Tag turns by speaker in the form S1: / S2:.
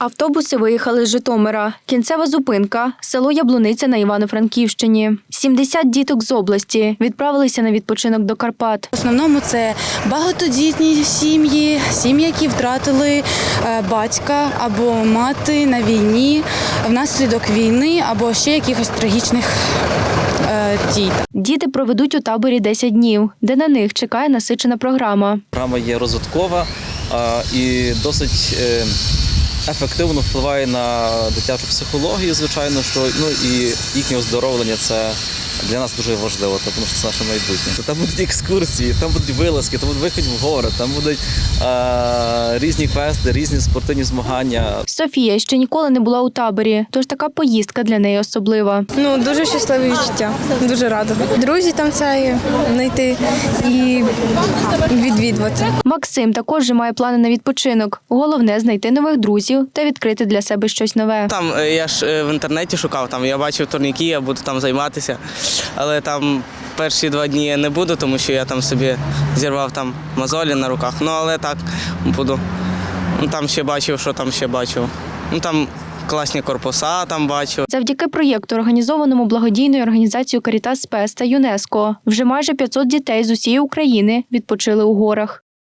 S1: Автобуси виїхали з Житомира. Кінцева зупинка село Яблуниця на Івано-Франківщині. 70 діток з області відправилися на відпочинок до Карпат.
S2: В основному це багатодітні сім'ї, сім'ї, які втратили е, батька або мати на війні внаслідок війни або ще якихось трагічних е, дій.
S1: Діти проведуть у таборі 10 днів, де на них чекає насичена програма.
S3: Програма є розвиткова і досить е, ефективно впливає на дитячу психологію, звичайно, що ну і їхнє оздоровлення це. Для нас дуже важливо, тому що це наше майбутнє. Там будуть екскурсії, там будуть вилазки, там будуть виходи в гори, там будуть е, різні квести, різні спортивні змагання.
S1: Софія ще ніколи не була у таборі, тож така поїздка для неї особлива.
S4: Ну, дуже щасливе відчуття, дуже рада. Друзі там це знайти і відвідувати.
S1: Максим також вже має плани на відпочинок. Головне знайти нових друзів та відкрити для себе щось нове.
S5: Там е, я ж е, в інтернеті шукав, там я бачив турніки, я буду там займатися. Але там перші два дні я не буду, тому що я там собі зірвав там мозолі на руках. Ну але так буду. Ну там ще бачив, що там ще бачив. Ну там класні корпуса там бачив.
S1: Завдяки проєкту, організованому благодійною організацією Карітас Спес та ЮНЕСКО, вже майже 500 дітей з усієї України відпочили у горах.